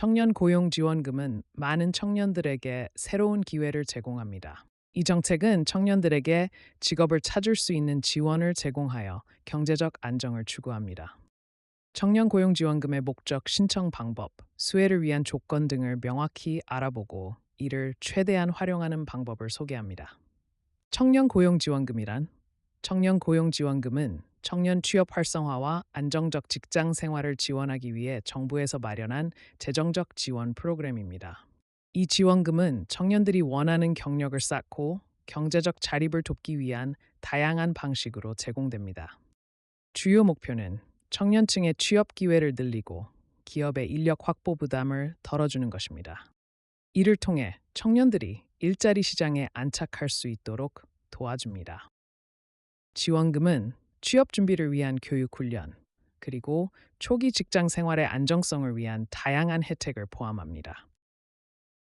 청년 고용 지원금은 많은 청년들에게 새로운 기회를 제공합니다. 이 정책은 청년들에게 직업을 찾을 수 있는 지원을 제공하여 경제적 안정을 추구합니다. 청년 고용 지원금의 목적, 신청 방법, 수혜를 위한 조건 등을 명확히 알아보고 이를 최대한 활용하는 방법을 소개합니다. 청년 고용 지원금이란 청년 고용 지원금은 청년 취업 활성화와 안정적 직장 생활을 지원하기 위해 정부에서 마련한 재정적 지원 프로그램입니다. 이 지원금은 청년들이 원하는 경력을 쌓고 경제적 자립을 돕기 위한 다양한 방식으로 제공됩니다. 주요 목표는 청년층의 취업 기회를 늘리고 기업의 인력 확보 부담을 덜어주는 것입니다. 이를 통해 청년들이 일자리 시장에 안착할 수 있도록 도와줍니다. 지원금은 취업 준비를 위한 교육 훈련, 그리고 초기 직장 생활의 안정성을 위한 다양한 혜택을 포함합니다.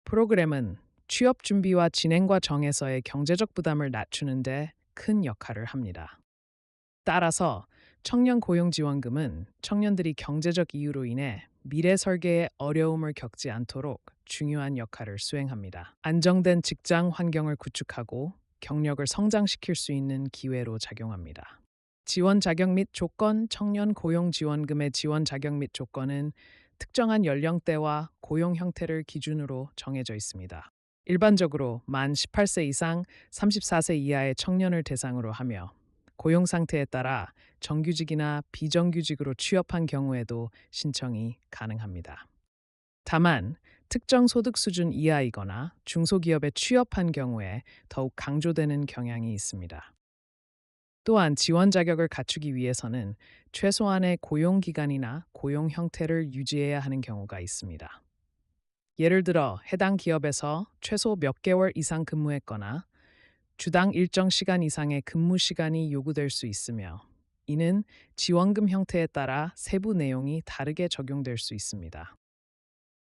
프로그램은 취업 준비와 진행과 정에서의 경제적 부담을 낮추는데 큰 역할을 합니다. 따라서 청년 고용 지원금은 청년들이 경제적 이유로 인해 미래 설계에 어려움을 겪지 않도록 중요한 역할을 수행합니다. 안정된 직장 환경을 구축하고 경력을 성장시킬 수 있는 기회로 작용합니다. 지원 자격 및 조건 청년 고용 지원금의 지원 자격 및 조건은 특정한 연령대와 고용 형태를 기준으로 정해져 있습니다. 일반적으로 만 18세 이상 34세 이하의 청년을 대상으로 하며 고용 상태에 따라 정규직이나 비정규직으로 취업한 경우에도 신청이 가능합니다. 다만 특정 소득 수준 이하이거나 중소기업에 취업한 경우에 더욱 강조되는 경향이 있습니다. 또한 지원 자격을 갖추기 위해서는 최소한의 고용 기간이나 고용 형태를 유지해야 하는 경우가 있습니다. 예를 들어 해당 기업에서 최소 몇 개월 이상 근무했거나 주당 일정 시간 이상의 근무 시간이 요구될 수 있으며 이는 지원금 형태에 따라 세부 내용이 다르게 적용될 수 있습니다.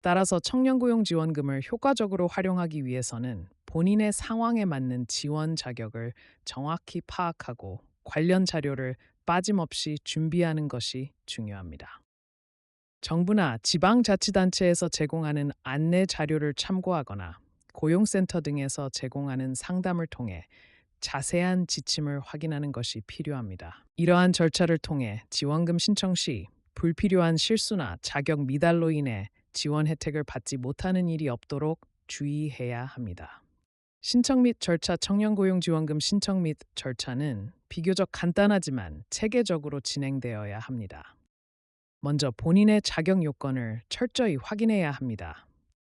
따라서 청년고용 지원금을 효과적으로 활용하기 위해서는 본인의 상황에 맞는 지원 자격을 정확히 파악하고 관련 자료를 빠짐없이 준비하는 것이 중요합니다. 정부나 지방자치단체에서 제공하는 안내 자료를 참고하거나 고용센터 등에서 제공하는 상담을 통해 자세한 지침을 확인하는 것이 필요합니다. 이러한 절차를 통해 지원금 신청 시 불필요한 실수나 자격 미달로 인해 지원 혜택을 받지 못하는 일이 없도록 주의해야 합니다. 신청 및 절차 청년고용지원금 신청 및 절차는 비교적 간단하지만 체계적으로 진행되어야 합니다. 먼저 본인의 자격 요건을 철저히 확인해야 합니다.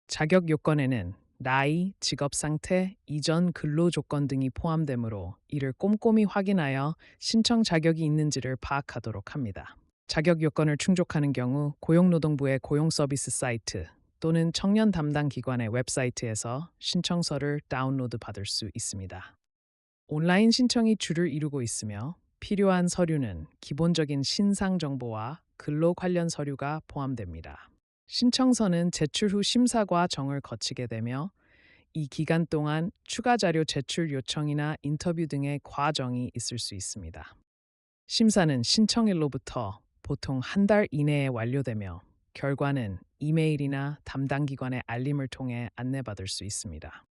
자격 요건에는 나이, 직업 상태, 이전 근로 조건 등이 포함되므로 이를 꼼꼼히 확인하여 신청 자격이 있는지를 파악하도록 합니다. 자격 요건을 충족하는 경우 고용노동부의 고용 서비스 사이트 또는 청년 담당 기관의 웹사이트에서 신청서를 다운로드 받을 수 있습니다. 온라인 신청이 주를 이루고 있으며 필요한 서류는 기본적인 신상 정보와 근로 관련 서류가 포함됩니다. 신청서는 제출 후 심사과 정을 거치게 되며 이 기간 동안 추가 자료 제출 요청이나 인터뷰 등의 과정이 있을 수 있습니다. 심사는 신청일로부터 보통 한 달 이내에 완료되며 결과는 이메일이나 담당 기관의 알림을 통해 안내받을 수 있습니다.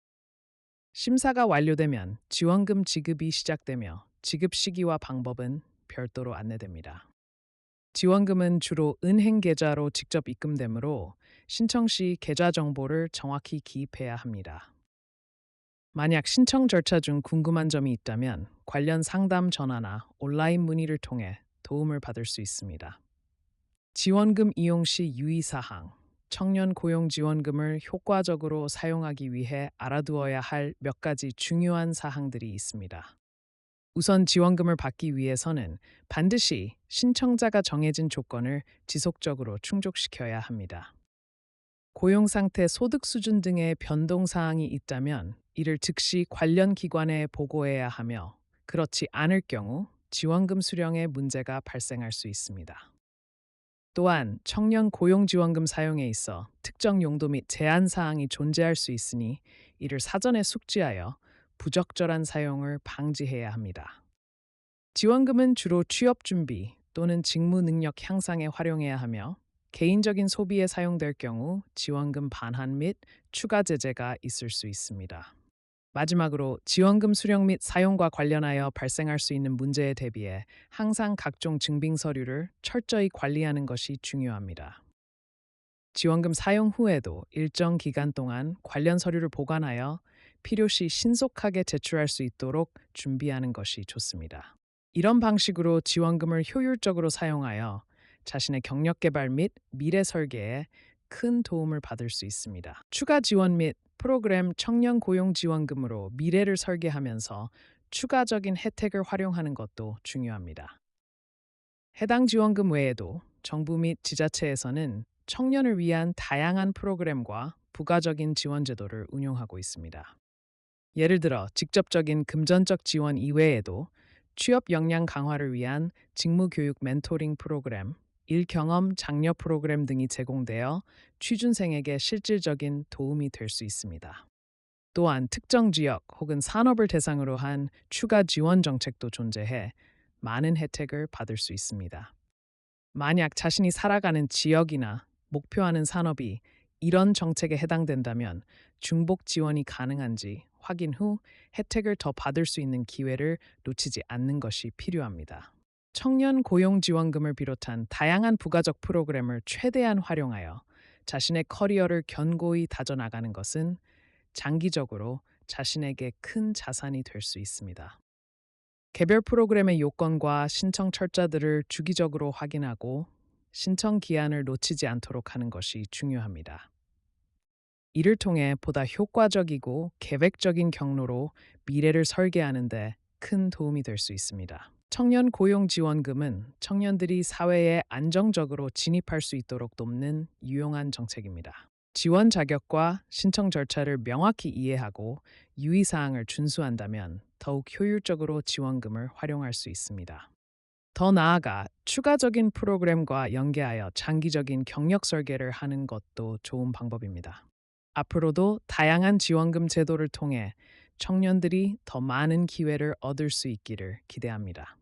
심사가 완료되면 지원금 지급이 시작되며 지급 시기와 방법은 별도로 안내됩니다. 지원금은 주로 은행 계좌로 직접 입금되므로 신청 시 계좌 정보를 정확히 기입해야 합니다. 만약 신청 절차 중 궁금한 점이 있다면 관련 상담 전화나 온라인 문의를 통해 도움을 받을 수 있습니다. 지원금 이용 시 유의사항 청년 고용 지원금을 효과적으로 사용하기 위해 알아두어야 할 몇 가지 중요한 사항들이 있습니다. 우선 지원금을 받기 위해서는 반드시 신청자가 정해진 조건을 지속적으로 충족시켜야 합니다. 고용 상태, 소득 수준 등의 변동 사항이 있다면 이를 즉시 관련 기관에 보고해야 하며 그렇지 않을 경우 지원금 수령에 문제가 발생할 수 있습니다. 또한 청년 고용 지원금 사용에 있어 특정 용도 및 제한 사항이 존재할 수 있으니 이를 사전에 숙지하여 부적절한 사용을 방지해야 합니다. 지원금은 주로 취업 준비 또는 직무 능력 향상에 활용해야 하며 개인적인 소비에 사용될 경우 지원금 반환 및 추가 제재가 있을 수 있습니다. 마지막으로 지원금 수령 및 사용과 관련하여 발생할 수 있는 문제에 대비해 항상 각종 증빙 서류를 철저히 관리하는 것이 중요합니다. 지원금 사용 후에도 일정 기간 동안 관련 서류를 보관하여 필요시 신속하게 제출할 수 있도록 준비하는 것이 좋습니다. 이런 방식으로 지원금을 효율적으로 사용하여 자신의 경력 개발 및 미래 설계에 큰 도움을 받을 수 있습니다. 추가 지원 및 프로그램 청년 고용 지원금으로 미래를 설계하면서 추가적인 혜택을 활용하는 것도 중요합니다. 해당 지원금 외에도 정부 및 지자체에서는 청년을 위한 다양한 프로그램과 부가적인 지원 제도를 운용하고 있습니다. 예를 들어 직접적인 금전적 지원 이외에도 취업 역량 강화를 위한 직무 교육 멘토링 프로그램, 일 경험 장려 프로그램 등이 제공되어 취준생에게 실질적인 도움이 될 수 있습니다. 또한 특정 지역 혹은 산업을 대상으로 한 추가 지원 정책도 존재해 많은 혜택을 받을 수 있습니다. 만약 자신이 살아가는 지역이나 목표하는 산업이 이런 정책에 해당된다면 중복 지원이 가능한지 확인 후 혜택을 더 받을 수 있는 기회를 놓치지 않는 것이 필요합니다. 청년 고용 지원금을 비롯한 다양한 부가적 프로그램을 최대한 활용하여 자신의 커리어를 견고히 다져나가는 것은 장기적으로 자신에게 큰 자산이 될 수 있습니다. 개별 프로그램의 요건과 신청 철자들을 주기적으로 확인하고 신청 기한을 놓치지 않도록 하는 것이 중요합니다. 이를 통해 보다 효과적이고 계획적인 경로로 미래를 설계하는 데 큰 도움이 될 수 있습니다. 청년 고용 지원금은 청년들이 사회에 안정적으로 진입할 수 있도록 돕는 유용한 정책입니다. 지원 자격과 신청 절차를 명확히 이해하고 유의사항을 준수한다면 더욱 효율적으로 지원금을 활용할 수 있습니다. 더 나아가 추가적인 프로그램과 연계하여 장기적인 경력 설계를 하는 것도 좋은 방법입니다. 앞으로도 다양한 지원금 제도를 통해 청년들이 더 많은 기회를 얻을 수 있기를 기대합니다.